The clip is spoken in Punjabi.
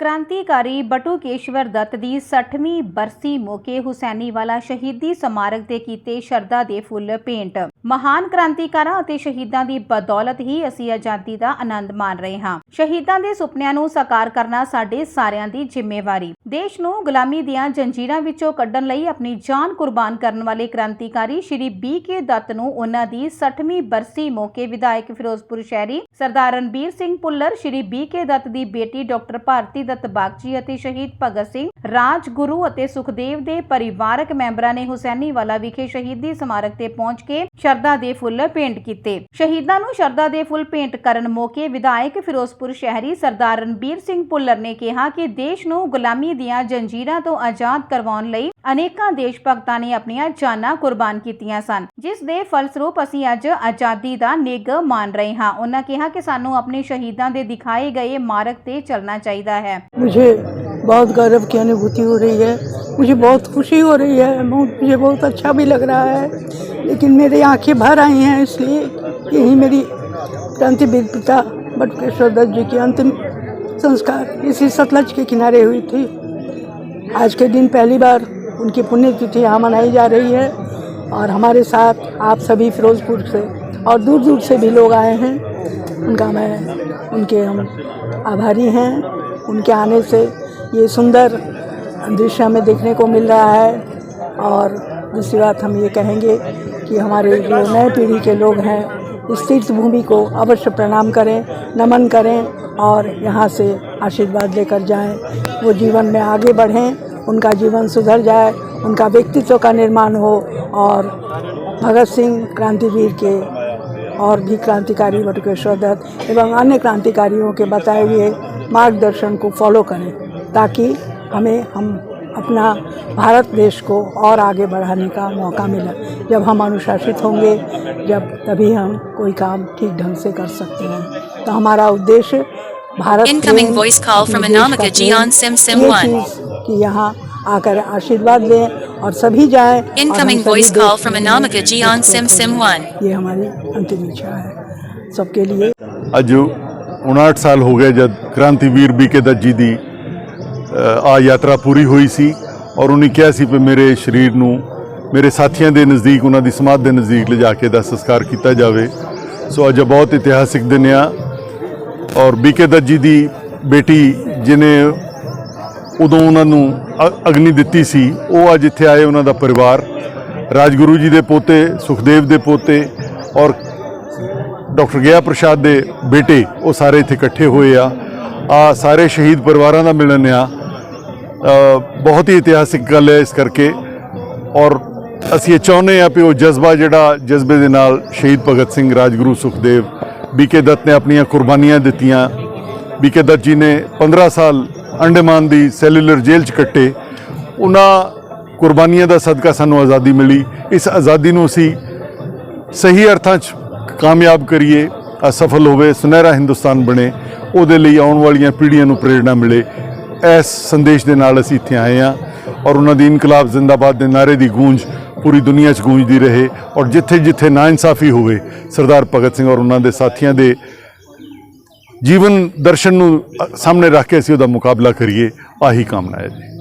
ਕ੍ਰਾਂਤੀਕਾਰੀ ਬਟੂਕੇਸ਼ਵਰ ਦੱਤ ਦੀ 60ਵੀਂ ਬਰਸੀ ਮੌਕੇ ਹੁਸੈਨੀਵਾਲਾ ਸ਼ਹੀਦੀ ਸਮਾਰਕ ਤੇ ਕੀਤੇ ਸ਼ਰਧਾ ਦੇ ਫੁੱਲ ਭੇਂਟ। ਮਹਾਨ ਕ੍ਰਾਂਤੀਕਾਰਾਂ ਅਤੇ ਸ਼ਹੀਦਾਂ ਦੀ ਬਦੌਲਤ ਹੀ ਅਸੀਂ ਆਜ਼ਾਦੀ ਦਾ ਆਨੰਦ ਮਾਣ ਰਹੇ ਹਾਂ। ਸ਼ਹੀਦਾਂ ਦੇ ਸੁਪਨਿਆਂ ਨੂੰ ਸਾਕਾਰ ਕਰਨਾ ਸਾਡੇ ਸਾਰਿਆਂ ਦੀ ਜ਼ਿੰਮੇਵਾਰੀ। ਦੇਸ਼ ਨੂੰ ਗੁਲਾਮੀ ਦੀਆਂ ਜੰਜੀਰਾਂ ਵਿੱਚੋਂ ਕੱਢਣ ਲਈ ਆਪਣੀ ਜਾਨ ਕੁਰਬਾਨ ਕਰਨ ਵਾਲੇ ਕ੍ਰਾਂਤੀਕਾਰੀ ਸ਼੍ਰੀ ਬੀ ਕੇ ਦੱਤ ਨੂੰ ਉਹਨਾਂ ਦੀ 60ਵੀਂ ਬਰਸੀ ਮੌਕੇ ਵਿਧਾਇਕ ਫਿਰੋਜ਼ਪੁਰ ਸ਼ਹਿਰੀ ਸਰਦਾਰ ਰਣਬੀਰ ਸਿੰਘ ਭੁੱਲਰ ਸ਼੍ਰੀ ਬੀ ਕੇ ਦੱਤ ਦੀ ਬੇਟੀ ਡਾਕਟਰ ਭਾਰਤੀ ਦੱਤ ਬਾਗਚੀ ਅਤੇ ਸ਼ਹੀਦ ਭਗਤ ਸਿੰਘ ਰਾਜਗੁਰੂ ਅਤੇ ਸੁਖਦੇਵ ਦੇ ਪਰਿਵਾਰਕ ਮੈਂਬਰਾਂ ਨੇ ਹੁਸੈਨੀਵਾਲਾ ਵਿਖੇ ਸ਼ਹੀਦੀ ਸਮਾਰਕ ਤੇ ਪਹੁੰਚ ਕੇ ਸ਼ਰਧਾ ਦੇ ਫੁੱਲ ਭੇਂਟ ਕੀਤੇ ਸ਼ਹੀਦਾਂ ਨੂੰ ਸ਼ਰਧਾ ਦੇ ਫੁੱਲ ਭੇਂਟ ਕਰਨ ਮੌਕੇ ਵਿਧਾਇਕ ਫਿਰੋਜ਼ਪੁਰ ਸ਼ਹਿਰੀ ਸਰਦਾਰ ਰਣਬੀਰ ਸਿੰਘ ਭੁੱਲਰ ਨੇ ਕਿਹਾ ਕਿ ਦੇਸ਼ ਨੂੰ ਗੁਲਾਮੀ ਦੀਆਂ ਜੰਜੀਰਾਂ ਤੋਂ ਆਜ਼ਾਦ ਕਰਵਾਉਣ ਲਈ ਅਨੇਕਾਂ ਦੇਸ਼ ਭਗਤਾਂ ਨੇ ਆਪਣੀਆਂ ਜਾਨਾਂ ਕੁਰਬਾਨ ਕੀਤੀਆਂ ਸਨ ਜਿਸ ਦੇ ਫਲਸਰੂਪ ਅਸੀਂ ਅੱਜ ਆਜ਼ਾਦੀ ਦਾ ਨਿੱਘ ਮਾਣ ਰਹੇ ਹਾਂ ਉਹਨਾਂ ਕਿਹਾ ਕਿ ਸਾਨੂੰ ਆਪਣੇ ਸ਼ਹੀਦਾਂ ਦੇ ਦਿਖਾਏ ਗਏ ਮਾਰਗ ਤੇ ਚੱਲਣਾ ਚਾਹੀਦਾ ਹੈ मुझे बहुत गौरव की अनुभूति हो रही है मुझे बहुत खुशी हो रही है मुझे बहुत अच्छा भी लग रहा है, लेकिन मेरी आँखें भर आई हैं इसलिए यही मेरी क्रांतिवीर पिता बटुकेश्वर दत्त जी की अंतिम संस्कार। इसी सतलज के किनारे हुई थी। आज के दिन पहली बार उनकी पुण्यतिथि यहाँ मनाई जा रही है और हमारे साथ आप सभी फिरोजपुर से और दूर दूर से भी लोग आए हैं। उनका मैं, उनके हम आभारी हैं। उनके आने से ये सुंदर दृश्य हमें देखने को मिल रहा है और दूसरी बात हम ये कहेंगे कि हमारे जो नए पीढ़ी के लोग हैं, इस तीर्थ भूमि को अवश्य प्रणाम करें, नमन करें और यहाँ से आशीर्वाद लेकर जाएँ। वो जीवन में आगे बढ़ें, उनका जीवन सुधर जाए, उनका व्यक्तित्व का निर्माण हो और भगत सिंह क्रांतिवीर के और भी क्रांतिकारी बटुकेश्वर दत्त एवं अन्य क्रांतिकारियों के बताए हुए मार्गदर्शन को फॉलो करें ताकि हमें हम अपना भारत देश को और आगे बढ़ाने का मौका मिला। जब हम अनुशासित होंगे जब तभी हम कोई काम ठीक ढंग से कर सकते हैं। तो हमारा उद्देश्य Bharat incoming voice call from Anamika Jian SIM SIM 1 कि यहाँ आकर आशीर्वाद लें और सभी जाएँ incoming voice call from Anamika Jian SIM SIM 1 ये हमारी अंतिम इच्छा है। सबके लिए अजू उनाहठ साल हो गए जब क्रांतिवीर बीके दत्त जी दी। ਆ ਯਾਤਰਾ ਪੂਰੀ ਹੋਈ ਸੀ ਔਰ ਉਹਨੇ ਕਿਹਾ ਸੀ ਕਿ ਮੇਰੇ ਸਰੀਰ ਨੂੰ, ਮੇਰੇ ਸਾਥੀਆਂ ਦੇ ਨਜ਼ਦੀਕ, ਉਹਨਾਂ ਦੀ ਸਮਾਧ ਦੇ ਨਜ਼ਦੀਕ ਲਿਜਾ ਕੇ ਦਾ ਸੰਸਕਾਰ ਕੀਤਾ ਜਾਵੇ। ਸੋ ਅੱਜ ਬਹੁਤ ਇਤਿਹਾਸਿਕ ਦਿਨ ਆ ਔਰ ਬੀਕੇ ਦੱਤ ਜੀ ਦੀ ਬੇਟੀ ਜਿਨੇ ਉਦੋਂ ਉਹਨਾਂ ਨੂੰ ਅ- ਅਗਨੀ ਦਿੱਤੀ ਸੀ, ਉਹ ਅੱਜ ਇੱਥੇ ਆਏ ਉਹਨਾਂ ਦਾ ਪਰਿਵਾਰ। ਰਾਜਗੁਰੂ ਜੀ ਦੇ ਪੋਤੇ, ਸੁਖਦੇਵ ਦੇ ਪੋਤੇ ਔਰ ਡਾਕਟਰ ਗਿਆ ਪ੍ਰਸ਼ਾਦ ਦੇ ਬੇਟੇ, ਉਹ ਸਾਰੇ ਇੱਥੇ ਇਕੱਠੇ ਹੋਏ ਆ। ਆ ਸਾਰੇ ਸ਼ਹੀਦ ਪਰਿਵਾਰਾਂ ਦਾ ਮਿਲਣ ਆ। ਬਹੁਤ ਹੀ ਇਤਿਹਾਸਿਕ ਗੱਲ ਹੈ ਇਸ ਕਰਕੇ। ਔਰ ਅਸੀਂ ਇਹ ਚਾਹੁੰਦੇ ਆ ਕਿ ਉਹ ਜਜ਼ਬਾ ਜਿਹੜਾ ਜਜ਼ਬੇ ਦੇ ਨਾਲ ਸ਼ਹੀਦ ਭਗਤ ਸਿੰਘ ਰਾਜਗੁਰੂ ਸੁਖਦੇਵ ਬੀਕੇ ਦੱਤ ਨੇ ਆਪਣੀਆਂ ਕੁਰਬਾਨੀਆਂ ਦਿੱਤੀਆਂ। ਬੀਕੇ ਦੱਤ ਜੀ ਨੇ 15 ਸਾਲ ਅੰਡੇਮਾਨ ਦੀ ਸੈਲੂਲਰ ਜੇਲ੍ਹ 'ਚ ਕੱਟੇ। ਉਹਨਾਂ ਕੁਰਬਾਨੀਆਂ ਦਾ ਸਦਕਾ ਸਾਨੂੰ ਆਜ਼ਾਦੀ ਮਿਲੀ। ਇਸ ਆਜ਼ਾਦੀ ਨੂੰ ਅਸੀਂ ਸਹੀ ਅਰਥਾਂ 'ਚ ਕਾਮਯਾਬ ਕਰੀਏ, ਅਸਫਲ ਹੋਵੇ, ਸੁਨਹਿਰਾ ਹਿੰਦੁਸਤਾਨ ਬਣੇ, ਉਹਦੇ ਲਈ ਆਉਣ ਵਾਲੀਆਂ ਪੀੜ੍ਹੀਆਂ ਨੂੰ ਪ੍ਰੇਰਣਾ ਮਿਲੇ। ਇਸ ਸੰਦੇਸ਼ ਦੇ ਨਾਲ ਅਸੀਂ ਇੱਥੇ ਆਏ ਹਾਂ ਔਰ ਉਹਨਾਂ ਦੀ ਇਨਕਲਾਬ ਜ਼ਿੰਦਾਬਾਦ ਦੇ ਨਾਰੇ ਦੀ ਗੂੰਜ ਪੂਰੀ ਦੁਨੀਆ 'ਚ ਗੂੰਜਦੀ ਰਹੇ ਔਰ ਜਿੱਥੇ ਜਿੱਥੇ ਨਾ ਇਨਸਾਫ਼ੀ ਹੋਵੇ, ਸਰਦਾਰ ਭਗਤ ਸਿੰਘ ਔਰ ਉਹਨਾਂ ਦੇ ਸਾਥੀਆਂ ਦੇ ਜੀਵਨ ਦਰਸ਼ਨ ਨੂੰ ਸਾਹਮਣੇ ਰੱਖ ਕੇ ਅਸੀਂ ਉਹਦਾ ਮੁਕਾਬਲਾ ਕਰੀਏ, ਆਹੀ ਕਾਮਨਾ ਹੈ ਜੀ।